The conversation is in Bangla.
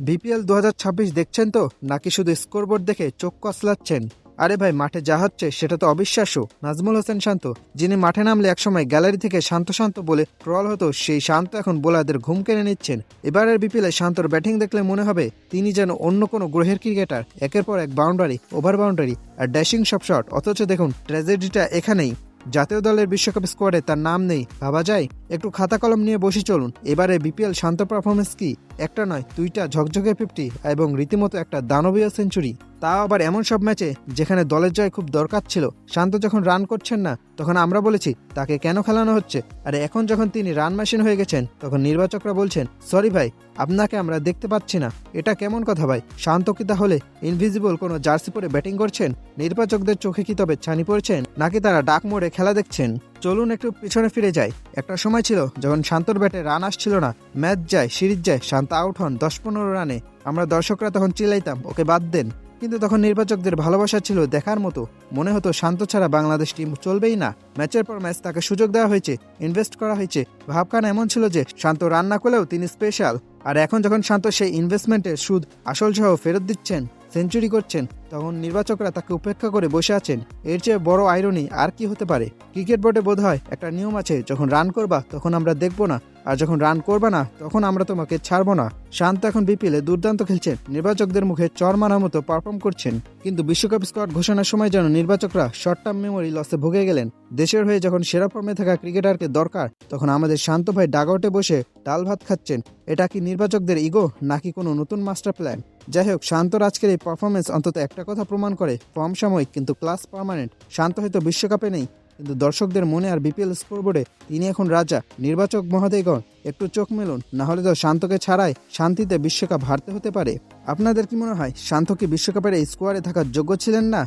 বিপিএল দু হাজার ছাব্বিশ দেখছেন তো? নাকি শুধু স্কোরবোর্ড দেখে চোখ কসলাচ্ছেন? আরে ভাই, মাঠে যা হচ্ছে সেটা তো অবিশ্বাস্য। নাজমুল হোসেন শান্ত, যিনি মাঠে নামলে একসময় গ্যালারি থেকে শান্ত শান্ত বলে ট্রল হতো, সেই শান্ত এখন বোলারদের ঘুম কেড়ে নিচ্ছেন। এবারের বিপিএলে শান্তর ব্যাটিং দেখলে মনে হবে তিনি যেন অন্য কোনো গ্রহের ক্রিকেটার। একের পর এক বাউন্ডারি, ওভার বাউন্ডারি আর ড্যাশিং সব শট। অথচ দেখুন, ট্র্যাজেডিটা এখানেই। জাতীয় দলের বিশ্বকাপ স্কোয়াডে তার নাম নেই। ভাবা যায়, একটু খাতা কলম নিয়ে বসে চলুন। এবারে বিপিএল শান্ত পারফরমেন্স কি? একটা নয়, দুইটা ঝকঝকে ফিফটি এবং রীতিমতো একটা দানবীয় সেঞ্চুরি। তাও আবার এমন সব ম্যাচে যেখানে দলের জয় খুব দরকার ছিল, শান্ত যখন রান করছেন না, তখন আমরা বলেছি, তাকে কেন খেলানো হচ্ছে? আর এখন যখন তিনি রান মেশিন হয়ে গেছেন, তখন নির্বাচকরা বলছেন, সরি ভাই, আপনাকে আমরা দেখতে পাচ্ছি না। এটা কেমন কথা ভাই? শান্ত কি তাহলে? ইনভিজিবল কোনো জার্সি পরে ব্যাটিং করছেন? নির্বাচকদের চোখে কি তবে ছানি পড়ছেন? নাকি তারা ডাক মোড়ে খেলা দেখছেন? চলুন একটু পিছনে ফিরে যাই। একটা সময় ছিল যখন শান্তর ব্যাটে রান আসছিল না। ম্যাচ যায়, সিরিজ যায়, শান্ত আউট হন দশ পনেরো রানে। আমরা দর্শকরা তখন চিল্লাইতাম, ওকে বাদ দেন। কিন্তু তখন নির্বাচকদের ভালোবাসা ছিল দেখার মতো। মনে হতো শান্ত ছাড়া বাংলাদেশ টিম চলবেই না। ম্যাচের পর ম্যাচ তাকে সুযোগ দেওয়া হয়েছে, ইনভেস্ট করা হয়েছে। ভাবখান এমন ছিল যে, শান্ত রান না করলেও তিনি স্পেশাল। আর এখন যখন শান্ত সেই ইনভেস্টমেন্টের সুদ আসল সহ ফেরত দিচ্ছেন সেঞ্চুরি করছেন, তখন নির্বাচকরা তাকে উপেক্ষা করে বসে আছেন। এর চেয়ে বড় আইরনি আর কি হতে পারে? ক্রিকেট বোর্ডে বোধ হয় একটা নিয়ম আছে, যখন রান করবা, তখন আমরা দেখব না। আর যখন রান করবা না, তখন আমরা তোমাকে ছাড়বো না। শান্ত এখন বিপিএলে দুর্দান্ত খেলছেন। নির্বাচকদের মুখে চর মারার মতো পারফর্ম করছেন। কিন্তু বিশ্বকাপ স্কোয়াড ঘোষণার সময় যেন নির্বাচকরা শর্ট টার্ম মেমোরি লসে ভুগে গেলেন। দেশের হয়ে যখন সেরা ফর্মে থাকা ক্রিকেটারকে দরকার, তখন আমাদের শান্ত ভাই ডাগআউটে বসে ডাল ভাত খাচ্ছেন। এটা কি নির্বাচকদের ইগো নাকি কোনো নতুন মাস্টার প্ল্যান যাই হোক, শান্তর আজকের এই পারফরমেন্স অন্তত একটা কথা প্রমাণ করে, কম সাময়িক কিন্তু ক্লাস পার্মানেন্ট শান্ত হয়তো বিশ্বকাপে নেই, কিন্তু দর্শকদের মনে আর বিপিএল স্কোরবোর্ডে তিনি এখন রাজা, নির্বাচক মহোদয়গণ, একটু চোখ মেলুন নাহলে তো শান্তকে ছাড়াই শান্তিতে বিশ্বকাপ হারতে হতে পারে। আপনাদের কি মনে হয়, শান্ত কি বিশ্বকাপের এই স্কোয়ারে থাকার যোগ্য ছিলেন না?